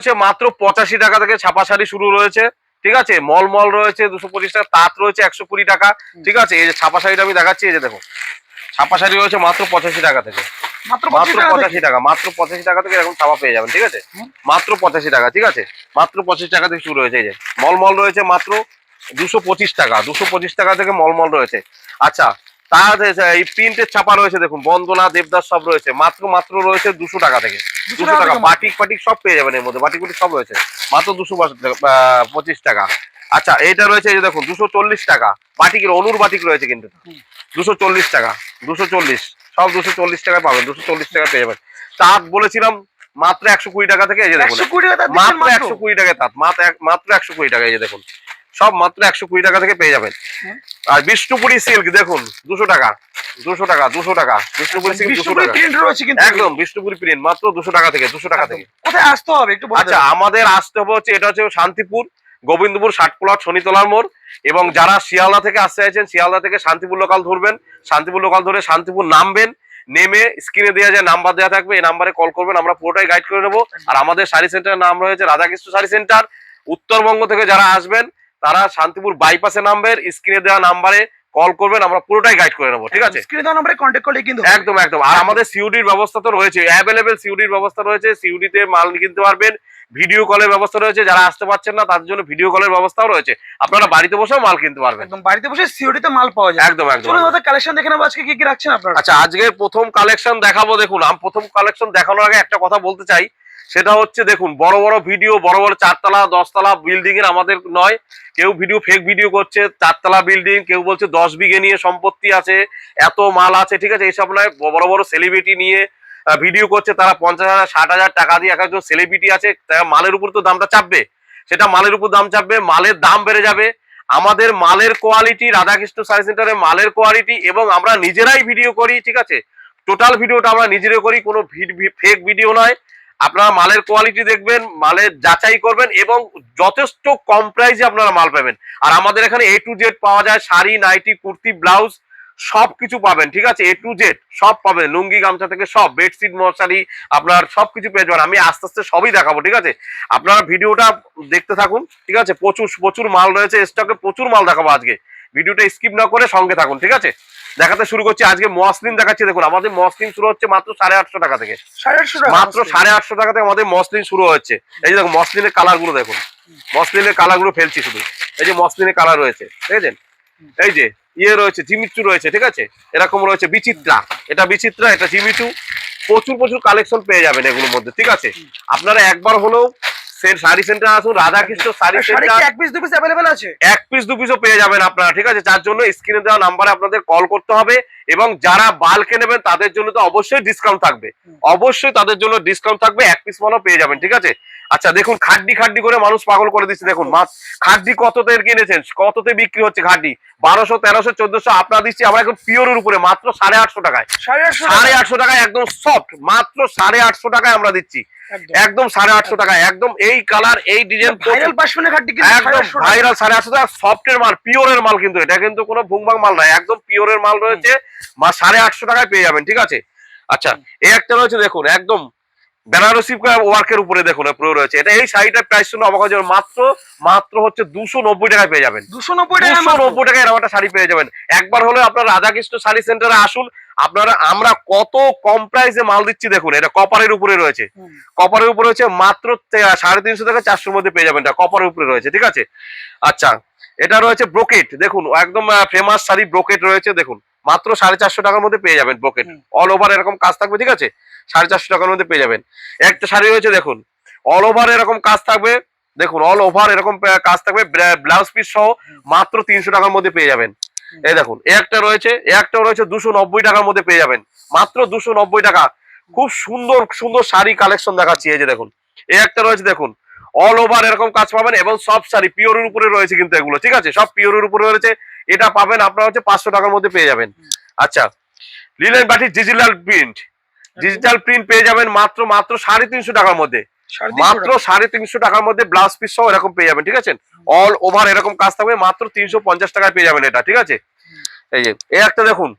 হচ্ছে মাত্র পঁচাশি টাকা থেকে ছাপা শাড়ি শুরু রয়েছে ঠিক আছে? মল মল রয়েছে দুশো পঁচিশ টাকা তাঁত রয়েছে একশো কুড়ি টাকা ঠিক আছে? এই যে ছাপা শাড়িটা আমি দেখাচ্ছি এই যে দেখো। ছাপা শাড়ি রয়েছে মাত্র পঁচাশি টাকা থেকে। মাত্র পঁচিশ টাকা মাত্র পঁচাশি টাকা থেকে এরকম ছাপা পেয়ে যাবেন ঠিক আছে? মাত্র পঁচাশি টাকা ঠিক আছে? মাত্র পঁচিশ টাকা থেকে শুরু হয়েছে এই যে। রয়েছে মাত্র দুশো পঁচিশ টাকা দুশো পঁচিশ টাকা থেকে মল মল রয়েছে। আচ্ছা তার এই প্রিন্টের ছাপা রয়েছে দেখুন বন্দনা দেবদাস সব রয়েছে। মাত্র মাত্র রয়েছে দুশো টাকা থেকে। দুশো টাকা টাকা। বাটিক ফাটিক সব পেয়ে যাবেন এর মধ্যে। বাটিক ফাটিক সব রয়েছে। মাত্র দুশো পঁচিশ টাকা। আচ্ছা এইটা রয়েছে এই দেখুন দুশো চল্লিশ টাকা। বাটিকের অনুর বাটিক রয়েছে কিন্তু। দুশো চল্লিশ টাকা। দুশো চল্লিশ। সব দুশো চল্লিশ টাকা পাবেন। দুশো চল্লিশ টাকা পেয়ে যাবেন। তাঁত বলেছিলাম মাত্র একশো কুড়ি টাকা থেকে এই যে দেখুন। মাত্র একশো কুড়ি টাকা তাঁত। মাত্র মাত্র একশো কুড়ি টাকা এই যে দেখুন। সব মাত্র একশো কুড়ি টাকা থেকে পেয়ে যাবেন। আর বিষ্ণুপুরি সিল্ক দেখুন দুশো টাকা দুশো টাকা দুশো টাকা বিষ্ণুপুরি সিল্ক দুশো টাকা। একদম বিষ্ণুপুরি প্রিন্ট মাত্র দুশো টাকা থেকে দুশো টাকা থেকে। কোথায় আসতে হবে? একটু আচ্ছা আমাদের আসতে হবে হচ্ছে এটা হচ্ছে শান্তিপুর গোবিন্দপুর ষাটপুলা শনিতলার মোড়। এবং যারা শিয়ালদা থেকে আসতে চাইছেন শিয়ালদা থেকে শান্তিপুর লোকাল ধরবেন। শান্তিপুর লোকাল ধরে শান্তিপুর নামবেন নেমে স্ক্রিনে দেওয়া যায় নাম্বার দেওয়া থাকবে এই নাম্বারে কল করবেন আমরা পুরোটাই গাইড করে নেব। আর আমাদের শাড়ি সেন্টারের নাম রয়েছে রাধাকৃষ্ণ শাড়ি সেন্টার উত্তরবঙ্গ থেকে যারা আসবেন তারা শান্তিপুর বাইপাসে নামবেন স্ক্রিনে দেওয়া নাম্বারে কল করবেন আমরা পুরোটাই গাইড করে নেব ঠিক আছে? স্ক্রিনে দেওয়া নম্বরে কন্ট্যাক্ট করলে কিন্তু একদম একদম। আর আমাদের সিউডির ব্যবস্থা তো রয়েছে অ্যাভেলেবেল সিউডির ব্যবস্থা রয়েছে সিউডিতে মাল কিনতে পারবেন ভিডিও কলের ব্যবস্থা রয়েছে যারা আসতে পারছেন না তাদের জন্য ভিডিও কলের ব্যবস্থাও রয়েছে। আপনারা বাড়িতে বসেও মাল কিনতে পারবেন। একদম বাড়িতে বসে সিওরিতে মাল পাওয়া যায়। একদম একদম চলুন। দাদা কালেকশন দেখে নেব আজকে কি কি রাখছেন আপনারা? আচ্ছা আজকের প্রথম কালেকশন দেখাবো দেখুন আমি প্রথম কালেকশন দেখানোর আগে একটা কথা বলতে চাই। সেটা হচ্ছে দেখুন, বড় বড় ভিডিও, বড় বড় চারতলা, দশতলা বিল্ডিং এর আমাদের নয়। কেউ ভিডিও ফেক ভিডিও করছে, চারতলা বিল্ডিং কেউ বলছে দশ বিঘে নিয়ে সম্পত্তি আছে, এত মাল আছে, ঠিক আছে? এইসব নয়, বড় বড় সেলিব্রিটি নিয়ে ভিডিও করছে, তারা পঞ্চাশ হাজার, ষাট হাজার টাকা দিয়ে এক একজন সেলিব্রিটি আছে মালের উপর তো দামটা চাপবে। সেটা মালের উপর দাম চাপবে, মালের দাম বেড়ে যাবে। আমাদের মালের কোয়ালিটি রাধাকৃষ্ণ সার্ভিস সেন্টারের মালের কোয়ালিটি এবং আমরা নিজেরাই ভিডিও করি, ঠিক আছে? টোটাল ভিডিওটা আমরা নিজেরাই করি, কোনো ফেক ভিডিও নয়। আপনারা মালের কোয়ালিটি দেখবেন, মালের যাচাই করবেন এবং যথেষ্ট কম প্রাইসে আপনারা মাল পাবেন। আর আমাদের এখানে এ টু জেড পাওয়া যায়, শাড়ি, নাইটি, কুর্তি, ব্লাউজ সব কিছু পাবেন, ঠিক আছে? এ টু জেড সব পাবেন, লুঙ্গি, গামছা থেকে সব বেডশিট মশারি, আপনার সব কিছু পেয়ে যাবেন। আমি আস্তে আস্তে সবই দেখাবো, ঠিক আছে? আপনারা ভিডিওটা দেখতে থাকুন, ঠিক আছে? প্রচুর প্রচুর মাল রয়েছে স্টকে প্রচুর মাল দেখাবো আজকে। ভিডিওটা স্কিপ না করে সঙ্গে থাকুন ঠিক আছে? দেখাতে শুরু করছি আজকে মসলিন দেখাচ্ছি দেখুন আমাদের মসলিন শুরু হচ্ছে মাত্র সাড়ে আটশো টাকা থেকে। মাত্র সাড়ে আটশো টাকা থেকে আমাদের মসলিন শুরু হচ্ছে। এই যে দেখুন মসলিনের কালারগুলো দেখুন। মসলিনের কালারগুলো ফেলছি শুধু। এই যে মসলিনের কালার রয়েছে ঠিক আছে? এই যে ইয়ে রয়েছে জিমিচু রয়েছে ঠিক আছে? এরকম রয়েছে বিচিত্রা। এটা বিচিত্রা এটা জিমিচু। প্রচুর প্রচুর কালেকশন পেয়ে যাবেন এগুলোর মধ্যে ঠিক আছে? আপনারা একবার হলেও শাড়ি সেন্টার আসুন রাধাকৃষ্ণ শাড়ি সেন্টার এক পিস দু পিস অ্যাভেলেবেল আছে? এক পিস দু পিসও পেয়ে যাবেন আপনারা ঠিক আছে? যার জন্য স্ক্রিনে দেওয়া নাম্বারে আপনাদের কল করতে হবে। এবং যারা বাল্কে নেবেন তাদের জন্য তো অবশ্যই ডিসকাউন্ট থাকবে। অবশ্যই তাদের জন্য ডিসকাউন্ট থাকবে এক পিস মালও পেয়ে যাবেন ঠিক আছে? আচ্ছা দেখুন খাড্ডি খাড্ডি করে মানুষ পাগল করে দিচ্ছে দেখুন মাছ। খাড্ডি কততে কিনেছেন? কততে বিক্রি হচ্ছে খাড্ডি? বারোশো তেরোশো চোদ্দশো আপনারা দিচ্ছি আমরা এখন পিওরের উপরে মাত্র সাড়ে আটশো টাকায়। সাড়ে আটশো টাকায়? একদম সফট মাত্র সাড়ে আটশো টাকায় আমরা দিচ্ছি। একদম। সাড়ে আটশো টাকায় একদম এই কালার এই ডিজাইন ভাইরাল পাশমিনা সাড়ে একদম আটশো টাকা। ভাইরাল সাড়ে আটশো টাকা সফটের মাল পিওরের মাল কিন্তু এটা কিন্তু কোনো ভুংভাং মাল নয় একদম পিওরের মাল রয়েছে। মা সাড়ে আটশো টাকায় পেয়ে যাবেন ঠিক আছে? আচ্ছা এই একটা রয়েছে দেখুন একদম বেনারসি ওয়ার্কের উপরে দেখুন পুরো রয়েছে। এটা এই শাড়িটার প্রাইস শুনে অবাক হয়ে যাবেন মাত্র মাত্র হচ্ছে দুশো নব্বই টাকায় পেয়ে যাবেন। দুশো নব্বই টাকা নব্বই টাকায় এরকম একটা শাড়ি পেয়ে যাবেন। একবার হলে আপনার রাধাকৃষ্ণ শাড়ি সেন্টারে আসুন আপনারা আমরা কত কম প্রাইসে মাল দিচ্ছি দেখুন এটা কপারের উপরে রয়েছে। কপারের উপরে হচ্ছে মাত্র সাড়ে তিনশো থেকে চারশোর মধ্যে পেয়ে যাবেন এটা কপারের উপরে রয়েছে ঠিক আছে? আচ্ছা এটা রয়েছে ব্রোকেট দেখুন একদম ফেমাস শাড়ি ব্রোকেট রয়েছে দেখুন। মাত্র সাড়ে চারশো টাকার মধ্যে পেয়ে যাবেন হুম। অল ওভার এরকম কাজ থাকবে ঠিক আছে? সাড়ে চারশো টাকার মধ্যে পেয়ে যাবেন। একটা শাড়ি রয়েছে দেখুন। অল ওভার এরকম কাজ থাকবে। দেখুন অল ওভার এরকম কাজ থাকবে। ব্লাউজ পিস সহ মাত্র তিনশো টাকার মধ্যে পেয়ে যাবেন। এই দেখুন এ একটা রয়েছে এ একটা রয়েছে দুশো নব্বই টাকার মধ্যে পেয়ে যাবেন। মাত্র দুশো নব্বই টাকা। খুব সুন্দর সুন্দর শাড়ি কালেকশন দেখাচ্ছি এই যে দেখুন। এ একটা রয়েছে দেখুন। অল ওভার এরকম কাজ পাবেন এবং সব শাড়ি পিওরের উপরে রয়েছে কিন্তু এগুলো ঠিক আছে? সব পিওরের উপরে রয়েছে। এটা পাবেন আপনারা হচ্ছে পাঁচশো টাকার মধ্যে পেয়ে যাবেন। আচ্ছা লিলেন বাটি ডিজিটাল প্রিন্ট ডিজিটাল প্রিন্ট পেয়ে যাবেন মাত্র মাত্র সাড়ে তিনশো টাকার মধ্যে। মাত্র সাড়ে তিনশো টাকার মধ্যে ব্লাউজ পিস সহ এরকম পেয়ে যাবেন ঠিক আছে? অল ওভার এরকম কাজ থাকবে মাত্র তিনশো পঞ্চাশ টাকায় পেয়ে যাবেন এটা ঠিক আছে? এই যে এই একটা দেখুন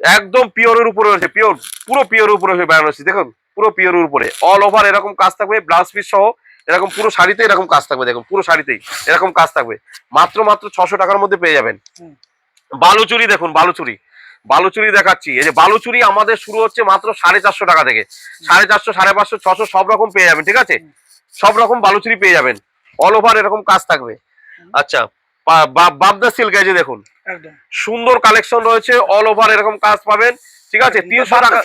একদম পিওরের উপরে রয়েছে পিওর পুরো পিওরের উপরে বেনারসি দেখুন পুরো পিওরের উপরে। অল ওভার এরকম কাজ থাকবে ব্লাউজ পিস সহ এরকম পুরো শাড়িতে এরকম কাজ থাকবে দেখুন পুরো শাড়িতেই এরকম কাজ থাকবে। মাত্র মাত্র ছশো টাকার মধ্যে পেয়ে যাবেন। বালুচুরি দেখুন বালুচুরি। বালুচুরি দেখাচ্ছি এই যে বালুচুরি আমাদের শুরু হচ্ছে মাত্র সাড়ে চারশো টাকা থেকে। সাড়ে চারশো সাড়ে পাঁচশো ছশো সব রকম পেয়ে যাবেন ঠিক আছে? সব রকম বালুচুরি পেয়ে যাবেন। অল ওভার এরকম কাজ থাকবে। আচ্ছা বাবদা সিল্ক এই যে দেখুন। সুন্দর কালেকশন রয়েছে অল ওভার এরকম কাজ পাবেন। ঠিক আছে তিনশো টাকা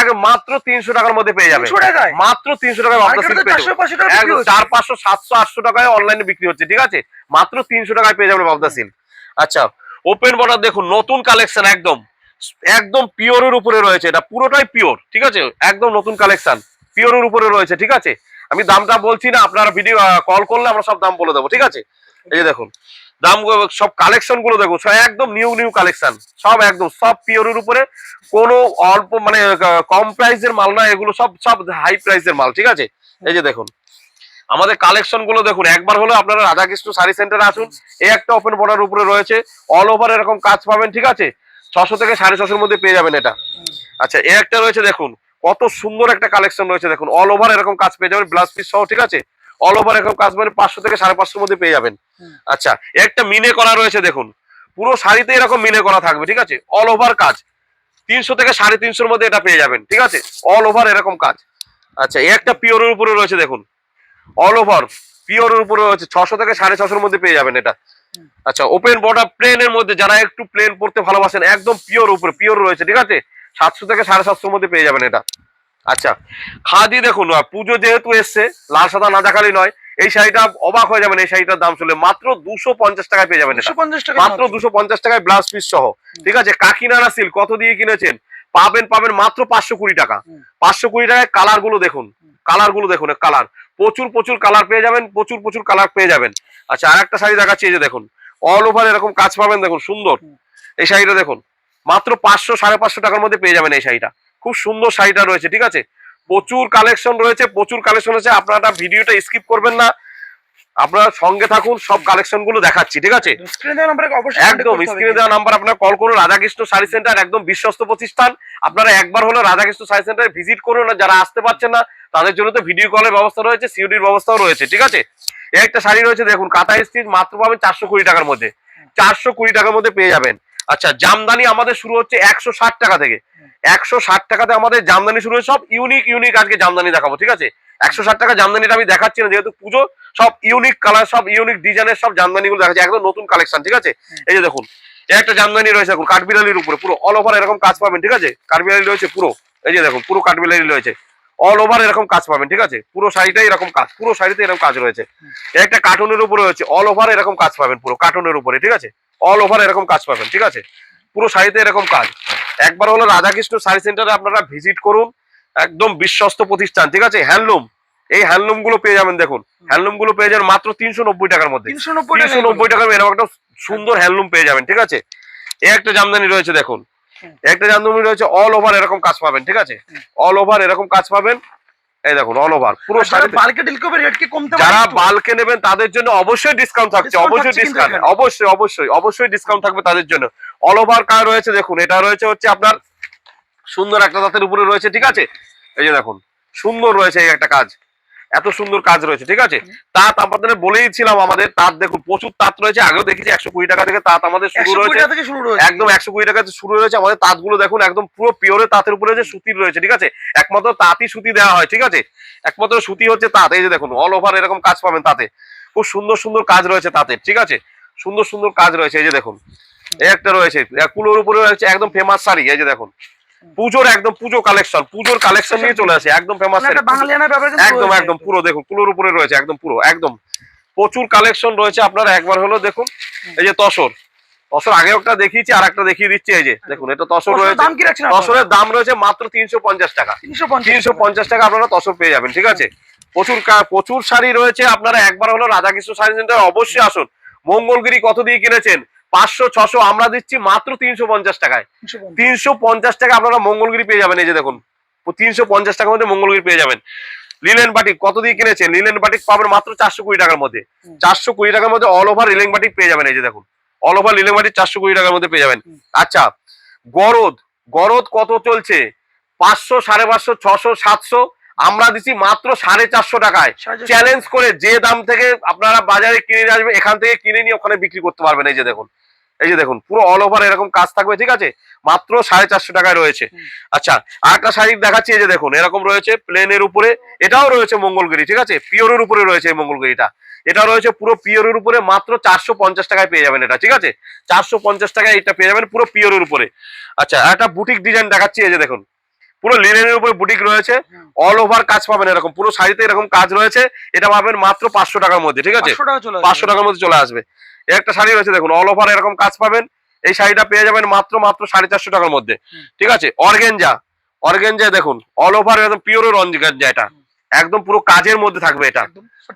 এক মাত্র তিনশো টাকার মধ্যে পেয়ে যাবেন। 300 টাকায়? মাত্র তিনশো টাকায়। চার পাঁচশো সাতশো আটশো টাকায় অনলাইনে বিক্রি হচ্ছে ঠিক আছে? মাত্র তিনশো টাকায় পেয়ে যাবেন বাবদা সিল্ক আচ্ছা ওপেন বর্ডার দেখুন নতুন কালেকশন একদম। একদম পিওরের উপরে রয়েছে এটা পুরোটাই পিওর ঠিক আছে? একদম নতুন কালেকশন পিওরের উপরে রয়েছে ঠিক আছে? আমি দামটা বলছি না, আপনারা ভিডিও কল করলে আমরা সব দাম বলে দেবো, ঠিক আছে? এই যে দেখুন, দাম সব কালেকশনগুলো দেখুন একদম নিউ নিউ কালেকশন সব একদম, সব পিওরের উপরে কোনো অল্প মানে কম প্রাইসের মাল না, এগুলো সব সব হাই প্রাইসের মাল, ঠিক আছে? এই যে দেখুন, আমাদের কালেকশনগুলো দেখুন, একবার হলে আপনারা রাধাকৃষ্ণ শাড়ি সেন্টারে আসুন, এই একটা ওপেন বর্ডার উপরে রয়েছে অল ওভার এরকম কাজ পাবেন, ঠিক আছে? ছশো থেকে সাড়ে ছশোর মধ্যে পেয়ে যাবেন এটা। আচ্ছা এই একটা রয়েছে, দেখুন কত সুন্দর একটা কালেকশন রয়েছে দেখুন। অল ওভার এরকম কাজ পেয়ে যাবেন ব্লাউজ পিস সহ ঠিক আছে? অল ওভার এরকম কাজ মানে পাঁচশো থেকে সাড়ে পাঁচশোর মধ্যে পেয়ে যাবেন। আচ্ছা একটা মিনে করা রয়েছে দেখুন। পুরো শাড়িতে এরকম মিনে করা থাকবে ঠিক আছে? অল ওভার কাজ। তিনশো থেকে সাড়ে তিনশোর মধ্যে এটা পেয়ে যাবেন ঠিক আছে? অল ওভার এরকম কাজ। আচ্ছা এই একটা পিওরের উপরে রয়েছে দেখুন। অল ওভার পিওরের উপরে রয়েছে ছশো থেকে সাড়ে ছশোর মধ্যে পেয়ে যাবেন এটা। আচ্ছা ওপেন বর্ডার প্লেনের মধ্যে যারা একটু প্লেন পড়তে ভালোবাসেন একদম পিওর উপরে পিওর রয়েছে ঠিক আছে? সাতশো থেকে সাড়ে সাতশোর মধ্যে পেয়ে যাবেন এটা। আচ্ছা খাদি দেখুন পুজো যেহেতু এসছে লাল সাদা না দেখালি নয় এই শাড়িটা অবাক হয়ে যাবেন এই শাড়িটার দাম শুনলে মাত্র দুশো পঞ্চাশ টাকায় পেয়ে যাবেন মাত্র দুশো পঞ্চাশ টাকায় ব্লাউজ পিস সহ। ঠিক আছে কাকিনাড়া সিল্ক কত দিয়ে কিনেছেন? পাবেন পাবেন মাত্র পাঁচশো কুড়ি টাকা। পাঁচশো কুড়ি টাকায় কালারগুলো দেখুন কালারগুলো দেখুন কালার প্রচুর প্রচুর কালার পেয়ে যাবেন প্রচুর প্রচুর কালার পেয়ে যাবেন। আচ্ছা আর একটা শাড়ি দেখাচ্ছি এই যে দেখুন অল ওভার এরকম কাজ পাবেন দেখুন সুন্দর। এই শাড়িটা দেখুন মাত্র পাঁচশো সাড়ে পাঁচশো টাকার মধ্যে পেয়ে যাবেন এই শাড়িটা। খুব সুন্দর শাড়িটা রয়েছে ঠিক আছে? প্রচুর কালেকশন রয়েছে প্রচুর কালেকশন আছে আপনারা ভিডিওটা স্কিপ করবেন না। আপনারা সঙ্গে থাকুন সব কালেকশনগুলো দেখাচ্ছি ঠিক আছে? একদম স্ক্রিনে দেওয়া নাম্বার আপনার কল করুন রাধাকৃষ্ণ শাড়ি সেন্টার একদম বিশ্বস্ত প্রতিষ্ঠান। আপনারা একবার হলো রাধাকৃষ্ণ শাড়ি সেন্টারে ভিজিট করুন যারা আসতে পারছেন না তাদের জন্য তো ভিডিও কলের ব্যবস্থা রয়েছে সিওডির ব্যবস্থাও রয়েছে ঠিক আছে? একটা শাড়ি রয়েছে দেখুন কাঁথা স্টিচ মাত্র পাবেন চারশো কুড়ি টাকার মধ্যে। চারশো কুড়ি টাকার মধ্যে পেয়ে যাবেন। আচ্ছা জামদানি আমাদের শুরু হচ্ছে একশো ষাট টাকা থেকে। একশো ষাট টাকাতে আমাদের জামদানি শুরু হয়েছে, সব ইউনিক ইউনিক আজকে জামদানি দেখাবো, ঠিক আছে? একশো ষাট টাকা জামদানিটা আমি দেখাচ্ছি না, যেহেতু পুজো, সব ইউনিক কালার সব ইউনিক ডিজাইনের সব জামদানি গুলো দেখাচ্ছি, একদম নতুন কালেকশন ঠিক আছে? এই যে দেখুন একটা জামদানি রয়েছে, দেখুন কাঠবিলালির উপরে, পুরো অল ওভার এরকম কাজ পাবেন, ঠিক আছে? কাঠবিলালি রয়েছে পুরো, এই যে দেখুন, পুরো কাঠবিলালি রয়েছে। অল ওভার এরকম কাজ পাবেন, ঠিক আছে? পুরো শাড়িটাই এরকম কাজ, পুরো শাড়িতে এরকম কাজ রয়েছে। একটা কার্টুনের উপরে রয়েছে অল ওভার এরকম কাজ পাবেন পুরো কার্টুনের উপরে, ঠিক আছে? অল ওভার এরকম কাজ পাবেন ঠিক আছে? পুরো শাড়িতে এরকম কাজ। একবার হলো রাধাকৃষ্ণ শাড়ি সেন্টারে আপনারা ভিজিট করুন একদম বিশ্বস্ত প্রতিষ্ঠান ঠিক আছে? হ্যান্ডলুম এই হ্যান্ডলুমগুলো পেয়ে যাবেন দেখুন। হ্যান্ডলুমগুলো পেয়ে যাবেন মাত্র তিনশো নব্বই টাকার মধ্যে। তিনশো নব্বই টাকার এরকম একটা সুন্দর হ্যান্ডলুম পেয়ে যাবেন ঠিক আছে? এই একটা জামদানি রয়েছে দেখুন। একটা জামদানি রয়েছে অল ওভার এরকম কাজ পাবেন ঠিক আছে? অল ওভার এরকম কাজ পাবেন। এই দেখুন অল ওভার পুরো যারা শাড়িতে বালকে ডিল করবে রেট কি কমতে পারে যারা? বালকে নেবেন তাদের জন্য অবশ্যই ডিসকাউন্ট থাকছে অবশ্যই ডিসকাউন্ট অবশ্যই অবশ্যই অবশ্যই ডিসকাউন্ট থাকবে তাদের জন্য। অল ওভার কার রয়েছে দেখুন এটা রয়েছে হচ্ছে আপনার সুন্দর একটা দাঁতের উপরে রয়েছে ঠিক আছে? এই যে দেখুন সুন্দর রয়েছে এই একটা কাজ। এত সুন্দর কাজ রয়েছে ঠিক আছে? তাঁত আপনাদের বলেইছিলাম আমাদের তাঁত দেখুন প্রচুর তাঁত রয়েছে আগেও দেখেছি একশো কুড়ি টাকা থেকে তাঁত আমাদের শুরু রয়েছে। রয়েছে। একদম একশো কুড়ি টাকা শুরু হয়েছে আমাদের তাঁতগুলো দেখুন একদম পুরো পিওরের তাঁতের উপরে যে সুতির রয়েছে ঠিক আছে? একমাত্র তাঁতই সুতি দেওয়া হয় ঠিক আছে? একমাত্র সুতি হচ্ছে তাঁত এই যে দেখুন অল ওভার এরকম কাজ পাবেন তাতে। খুব সুন্দর সুন্দর কাজ রয়েছে তাঁতের ঠিক আছে? সুন্দর সুন্দর কাজ রয়েছে এই যে দেখুন। এই একটা রয়েছে কুলোর উপরে রয়েছে একদম ফেমাস শাড়ি এই যে দেখুন। পুজোর একদম পুজো কালেকশন পুজোর কালেকশন নিয়ে চলে আসে একদম ফেমাস মানে একদম একদম পুরো দেখুন কুলোর উপরে রয়েছে একদম পুরো একদম। প্রচুর কালেকশন রয়েছে আপনারা একবার হলো দেখুন। এই যে তসর তসর আগে একটা দেখিয়েছি আর একটা দেখিয়ে দিচ্ছি এই যে দেখুন এটা তসর রয়েছে। তসরের দাম রয়েছে মাত্র তিনশো পঞ্চাশ টাকা। তিনশো পঞ্চাশ টাকা। আপনারা তসর পেয়ে যাবেন ঠিক আছে? প্রচুর প্রচুর শাড়ি রয়েছে আপনারা একবার হলো রাধাকৃষ্ণ শাড়ি সেন্টার অবশ্যই আসুন। মঙ্গলগিরি কত দিয়ে কিনেছেন? পাঁচশো ছশো আমরা দিচ্ছি মাত্র তিনশো পঞ্চাশ টাকায়। তিনশো পঞ্চাশ। টাকা আপনারা মঙ্গলগিরি পেয়ে যাবেন এই যে দেখুন। তিনশো পঞ্চাশ টাকার মধ্যে মঙ্গলগিরি পেয়ে যাবেন। লিলেন বাটিক কত দিয়ে কিনেছেন? লিলেন বাটিক পাবেন মাত্র চারশো কুড়ি টাকার মধ্যে। চারশো কুড়ি টাকার মধ্যে অল ওভার লিলেন বাটিক পেয়ে যাবেন এই যে দেখুন। অল ওভার লিলেন বাটিক চারশো কুড়ি টাকার মধ্যে পেয়ে যাবেন। আচ্ছা গরদ। গরদ কত চলছে? পাঁচশো সাড়ে পাঁচশো ছশো সাতশো আমরা দিচ্ছি মাত্র সাড়ে চারশো টাকায়। চ্যালেঞ্জ করে যে দাম থেকে আপনারা বাজারে কিনে নিয়ে আসবেন এখান থেকে কিনে নিয়ে ওখানে বিক্রি করতে পারবেন। এই যে দেখুন এই যে দেখুন পুরো অল ওভার এরকম কাজ থাকবে ঠিক আছে? মাত্র সাড়ে চারশো টাকায় রয়েছে। আচ্ছা আর একটা শাড়ি দেখাচ্ছি এই যে দেখুন এরকম রয়েছে প্লেনের উপরে। এটাও রয়েছে মঙ্গলগিরি ঠিক আছে? পিওরের উপরে রয়েছে এই মঙ্গলগিরিটা। এটা রয়েছে পুরো পিওরের উপরে মাত্র চারশো পঞ্চাশ টাকায় পেয়ে যাবেন এটা ঠিক আছে? চারশো পঞ্চাশ টাকায় এটা পেয়ে যাবেন পুরো পিওরের উপরে। আচ্ছা একটা বুটিক ডিজাইন দেখাচ্ছি এই যে দেখুন। পুরো লিনেনের উপরে বুটিক রয়েছে। অল ওভার কাজ পাবেন এরকম। পুরো শাড়িতে এরকম কাজ রয়েছে। এটা পাবেন মাত্র পাঁচশো টাকার মধ্যে ঠিক আছে। পাঁচশো টাকার মধ্যে চলে আসবে। একটা শাড়ি রয়েছে দেখুন অল ওভার এরকম কাজ পাবেন। এই শাড়িটা পেয়ে যাবেন মাত্র মাত্র সাড়ে চারশো টাকার মধ্যে ঠিক আছে? অর্গেঞ্জা অর্গেঞ্জা দেখুন অল ওভার একদম পিওর অর্গেঞ্জা এটা। একদম পুরো কাজের মধ্যে থাকবে এটা।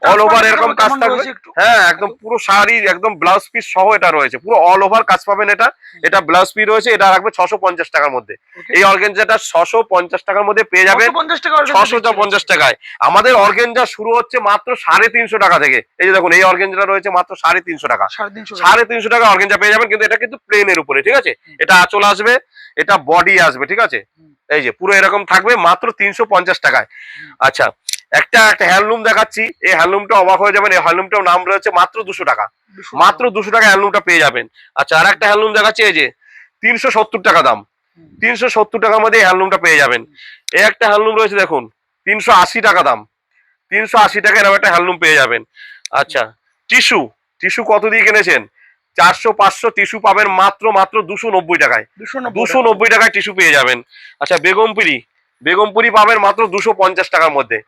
over Transparent এরকম কাজ থাকবে? হ্যাঁ একদম পুরো শাড়ি একদম ব্লাউজ পিস সহ এটা রয়েছে। পুরো অল ওভার কাজ পাবেন এটা। এটা ব্লাউজ পিস রয়েছে এটা রাখবে ছশো পঞ্চাশ টাকার মধ্যে। এই অর্গেঞ্জাটা ছশো পঞ্চাশ টাকার মধ্যে পেয়ে যাবেন। 650 টাকা organ ছশো পঞ্চাশ টাকায়। আমাদের অর্গেঞ্জা শুরু হচ্ছে মাত্র সাড়ে তিনশো টাকা থেকে। এই যে দেখুন এই অর্গেঞ্জাটা রয়েছে মাত্র সাড়ে তিনশো টাকা। সাড়ে তিনশো টাকা। অর্গেঞ্জা পেয়ে যাবেন কিন্তু এটা কিন্তু প্লেনের উপরে ঠিক আছে? এটা আঁচল আসবে এটা বডি আসবে ঠিক আছে। এই যে পুরো এরকম থাকবে মাত্র তিনশো পঞ্চাশ টাকায়। আচ্ছা একটা একটা হ্যান্ডলুম দেখাচ্ছি। এই হ্যান্ডলুমটা অবাক হয়ে যাবেন এই হ্যান্ডলুমটার নাম রয়েছে মাত্র দুশো টাকা। মাত্র দুশো টাকা হ্যান্ডলুমটা পেয়ে যাবেন। আচ্ছা আর একটা হ্যান্ডলুম দেখাচ্ছি এই যে তিনশো সত্তর টাকা দাম। তিনশো সত্তর টাকার মধ্যে হ্যান্ডলুমটা পেয়ে যাবেন। এই একটা হ্যান্ডলুম রয়েছে দেখুন তিনশো আশি টাকা দাম। তিনশো আশি টাকা এরকম একটা হ্যান্ডলুম পেয়ে যাবেন। আচ্ছা টিস্যু টিস্যু কত দিয়ে কিনেছেন? চারশো পাঁচশো টিস্যু পাবেন মাত্র মাত্র দুশো নব্বই টাকায়। দুশো নব্বই টাকায় টিস্যু পেয়ে যাবেন। আচ্ছা বেগমপুরি বেগমপুরি পাবেন মাত্র দুশো পঞ্চাশ টাকার মধ্যে।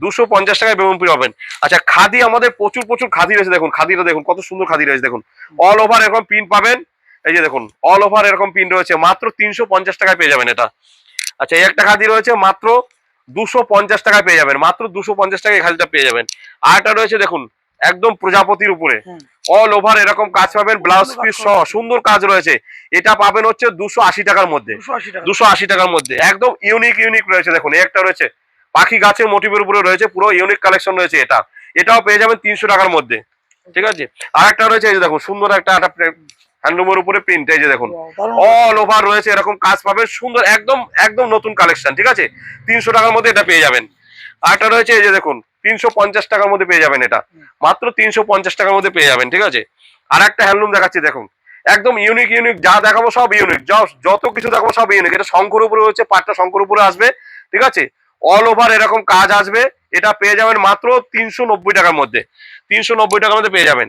দুশো পঞ্চাশ টাকায় বেগমপুরি পাবেন। আচ্ছা খাদি আমাদের প্রচুর প্রচুর খাদি রয়েছে দেখুন খাদিটা দেখুন কত সুন্দর খাদি রয়েছে দেখুন। অল ওভার এরকম পিন পাবেন। এই যে দেখুন অল ওভার এরকম পিন রয়েছে মাত্র তিনশো পঞ্চাশ টাকায় পেয়ে যাবেন এটা। আচ্ছা এই একটা খাদি রয়েছে মাত্র দুশো পঞ্চাশ টাকায় পেয়ে যাবেন মাত্র দুশো পঞ্চাশ টাকায় খাদিটা পেয়ে যাবেন। আর একটা রয়েছে দেখুন একদম প্রজাপতির উপরে। অল ওভার এরকম কাজ পাবেন ব্লাউজ পিস সহ সুন্দর কাজ রয়েছে। এটা পাবেন হচ্ছে দুশো আশি টাকার মধ্যে। দুশো আশি টাকা। দুশো আশি টাকার মধ্যে। একদম ইউনিক ইউনিক রয়েছে দেখুন একটা রয়েছে। পাখি গাছের মোটিভের উপরে রয়েছে পুরো ইউনিক কালেকশন রয়েছে এটা। এটাও পেয়ে যাবেন তিনশো টাকার মধ্যে। ঠিক আছে? আর একটা রয়েছে এই যে দেখুন সুন্দর একটা হ্যান্ডলুমের উপরে প্রিন্ট এই যে দেখুন। অল ওভার রয়েছে এরকম কাজ পাবেন সুন্দর একদম একদম নতুন কালেকশন ঠিক আছে? তিনশো টাকার মধ্যে এটা পেয়ে যাবেন। আর একটা রয়েছে এই যে দেখুন তিনশো পঞ্চাশ টাকার মধ্যে পেয়ে যাবেন এটা। মাত্র তিনশো পঞ্চাশ টাকার মধ্যে পেয়ে যাবেন ঠিক আছে? আর একটা হ্যান্ডলুম দেখাচ্ছি দেখুন। একদম ইউনিক ইউনিক যা দেখাবো সব ইউনিক যত কিছু দেখাবো সব ইউনিক এটা শঙ্কর উপরে হচ্ছে পাটটা শঙ্কর উপরে আসবে ঠিক আছে? অল ওভার এরকম কাজ আসবে এটা পেয়ে যাবেন মাত্র তিনশো নব্বই টাকার মধ্যে। তিনশো নব্বই টাকার মধ্যে পেয়ে যাবেন।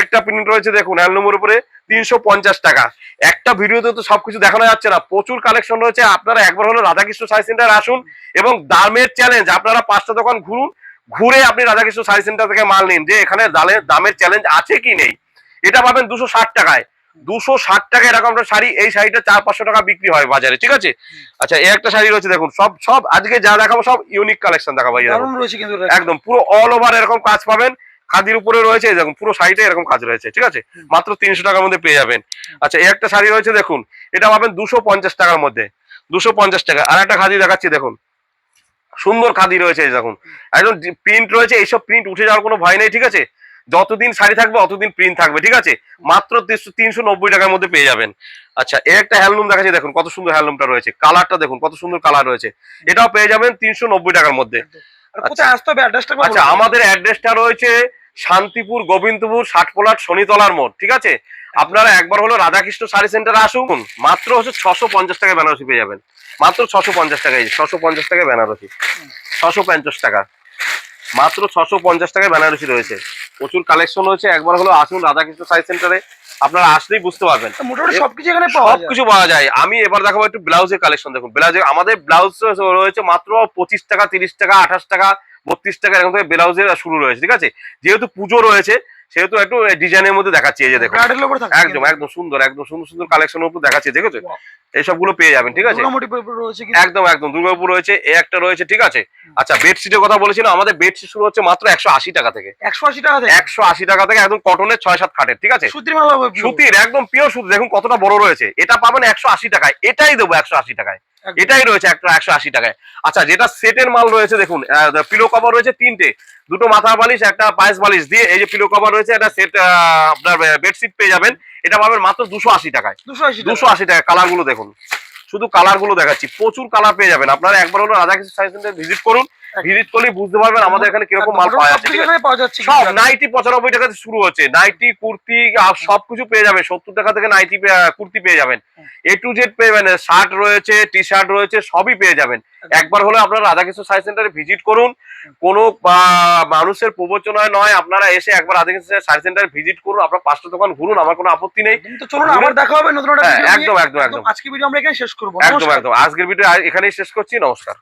একটা প্রিন্ট রয়েছে দেখুন নম্বর উপরে তিনশো পঞ্চাশ টাকা। একটা ভিডিওতে তো সবকিছু দেখানো যাচ্ছে না। প্রচুর কালেকশন রয়েছে। আপনারা একবার হলো রাধাকৃষ্ণ সাই সেন্টার আসুন এবং দামের চ্যালেঞ্জ আপনারা পাঁচটা দোকান ঘুরুন ঘুরে আপনি রাধাকৃষ্ণ সাই সেন্টার থেকে মাল নিন যে এখানে দালে দামের চ্যালেঞ্জ আছে কি নেই। এটা পাবেন দুশো ষাট টাকায়। দুশো ষাট টাকা এরকম একটা শাড়ি এই শাড়িটা চার পাঁচশো টাকা বিক্রি হয় বাজারে ঠিক আছে? আচ্ছা এই একটা শাড়ি রয়েছে দেখুন সব সব আজকে যা দেখাবো সব ইউনিক কালেকশন দেখাবো একদম পুরো অল ওভার এরকম কাজ পাবেন। খাদির উপরে রয়েছে দেখুন পুরো শাড়িটা এরকম কাজ রয়েছে ঠিক আছে? মাত্র তিনশো টাকার মধ্যে পেয়ে যাবেন। আচ্ছা এই একটা শাড়ি রয়েছে দেখুন এটা পাবেন দুশো পঞ্চাশ টাকার মধ্যে দুশো পঞ্চাশ টাকা। আর একটা খাদি দেখাচ্ছি দেখুন সুন্দর খাদি রয়েছে দেখুন। একদম প্রিন্ট রয়েছে এইসব প্রিন্ট উঠে যাওয়ার কোনো ভয় নেই ঠিক আছে? যতদিন শাড়ি থাকবে অতদিন প্রিন্ট থাকবে ঠিক আছে? মাত্র তিনশো নব্বই টাকার মধ্যে পেয়ে যাবেন। আচ্ছা এই একটা হ্যান্ডলুম দেখাচ্ছি দেখুন কত সুন্দর হ্যান্ডলুমটা রয়েছে। কালারটা দেখুন কত সুন্দর কালার রয়েছে। এটাও পেয়ে যাবেন তিনশো নব্বই টাকার মধ্যে। অ্যাড্রেসটা আচ্ছা আমাদের অ্যাড্রেসটা রয়েছে শান্তিপুর, গোবিন্দপুর ষাটপোলাট শনিতলার মোড়, ঠিক আছে? আপনারা একবার হলো রাধাকৃষ্ণ শাড়ি সেন্টারে আসুন। মাত্র হচ্ছে ছশো পঞ্চাশ টাকায় বেনারসি পেয়ে যাবেন। মাত্র ছশো পঞ্চাশ টাকায় ছশো পঞ্চাশ টাকায় বেনারসি। ছশো পঞ্চাশ টাকা। মাত্র ছশো পঞ্চাশ টাকায় বেনারসি রয়েছে। প্রচুর কালেকশন রয়েছে। একবার হলো আসুন রাধাকৃষ্ণ সাই সেন্টারে। আপনারা আসলেই বুঝতে পারবেন। মোটামুটি সবকিছু এখানে পাওয়া যায়। সবকিছু পাওয়া যায়। আমি এবার দেখাবো একটু ব্লাউজের কালেকশন দেখুন। ব্লাউজে আমাদের ব্লাউজ রয়েছে মাত্র পঁচিশ টাকা তিরিশ টাকা আঠাশ টাকা বত্রিশ টাকা এরকম থেকে ব্লাউজের শুরু রয়েছে ঠিক আছে? যেহেতু পুজো রয়েছে সেহেতু একটু ডিজাইনের মধ্যে দেখাচ্ছি এই যে থাকে একদম একদম সুন্দর একদম সুন্দর সুন্দর কালেকশনের উপর দেখাচ্ছি দেখেছ Wow. এইসবগুলো পেয়ে যাবেন ঠিক আছে? একদম একদম দুর্গাপুর রয়েছে এ একটা রয়েছে ঠিক আছে? আচ্ছা বেডশিটের কথা বলেছিলাম আমাদের বেডশিট শুরু হচ্ছে মাত্র একশো আশি টাকা থেকে। একশো আশি টাকা থেকে? একশো আশি টাকা থেকে একদম কটনের ছয় সাত খাটের ঠিক আছে? সুতির। সুতির একদম পিওর সুতি দেখুন কতটা বড় রয়েছে। এটা পাবেন একশো আশি টাকায় এটাই দেবো একশো আশি টাকায়। এটাই রয়েছে একটা একশো আশি টাকায়। আচ্ছা যেটা সেটের মাল রয়েছে দেখুন পিলো কভার রয়েছে তিনটে। দুটো মাথা বালিশ একটা পায়েস বালিশ দিয়ে এই যে পিলো কভার রয়েছে একটা সেট আপনার বেডশিট পেয়ে যাবেন। এটা পাবেন মাত্র দুশো আশি টাকায়। দুশো আশি দুশো আশি টাকা কালারগুলো দেখুন। শুধু কালারগুলো দেখাচ্ছি। প্রচুর কালার পেয়ে যাবেন। আপনারা একবার হলো রাধাকৃষ্ণ সায়েন্স সেন্টার ভিজিট করুন। ভিজিট করলে বুঝতে পারবেন আমাদের এখানে কীরকম মাল পাওয়া যাচ্ছে। যাচ্ছে সব নাইটি পঁচানব্বই টাকা থেকে শুরু হচ্ছে। নাইটি কুর্তি সবকিছু পেয়ে যাবেন। সত্তর টাকা থেকে নাইটি কুর্তি পেয়ে যাবেন। এ টু জেড পেয়ে যাবেন। শার্ট রয়েছে টি শার্ট রয়েছে সবই পেয়ে যাবেন। একবার হলে আপনারা রাধাকৃষ্ণ সায়েন্স সেন্টারে ভিজিট করুন। কোনো মানুষের প্রবচনায় নয় আপনারা এসে একবার রাধাকৃষ্ণ সার্ভিস সেন্টার ভিজিট করুন আপনার পাঁচটা দোকান ঘুরুন আমার কোনো আপত্তি নেই। তো চলুন আবার দেখা হবে নতুন হ্যাঁ। একদম একদম একদম। আজকে ভিডিও আমরা এখানে শেষ করব একদম একদম। আজকের ভিডিও এখানেই শেষ করছি নমস্কার।